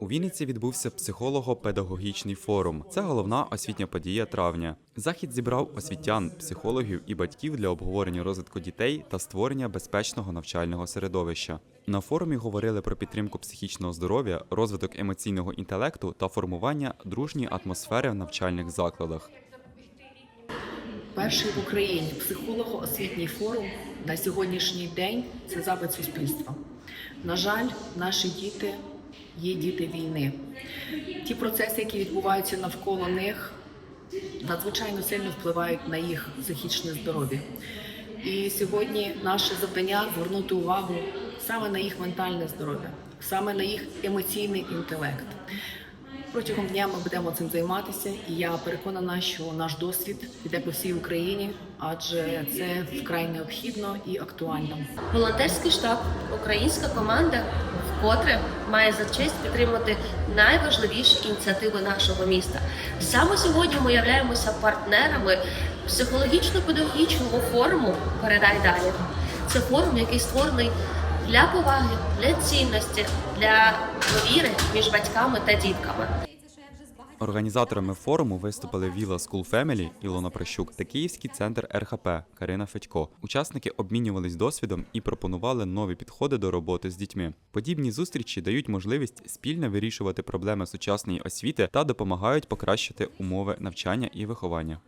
У Вінниці відбувся психолого-педагогічний форум. Це головна освітня подія травня. Захід зібрав освітян, психологів і батьків для обговорення розвитку дітей та створення безпечного навчального середовища. На форумі говорили про підтримку психічного здоров'я, розвиток емоційного інтелекту та формування дружньої атмосфери в навчальних закладах. Перший в Україні психолого-освітній форум на сьогоднішній день це запит суспільства. На жаль, наші діти є діти війни. Ті процеси, які відбуваються навколо них, надзвичайно сильно впливають на їх психічне здоров'я. І сьогодні наше завдання звернути увагу саме на їх ментальне здоров'я, саме на їх емоційний інтелект. Протягом дня ми будемо цим займатися, і я переконана, що наш досвід піде по всій Україні, адже це вкрай необхідно і актуально. Волонтерський штаб, українська команда вкотре має за честь підтримати найважливіші ініціативи нашого міста. Саме сьогодні ми являємося партнерами психологічно-педагогічного форуму Передай далі. Це форум, який створений для поваги, для цінності, для довіри між батьками та дітками. Організаторами форуму виступили Віла School Family Ілона Прощук та Київський центр РХП Карина Федько. Учасники обмінювались досвідом і пропонували нові підходи до роботи з дітьми. Подібні зустрічі дають можливість спільно вирішувати проблеми сучасної освіти та допомагають покращити умови навчання і виховання.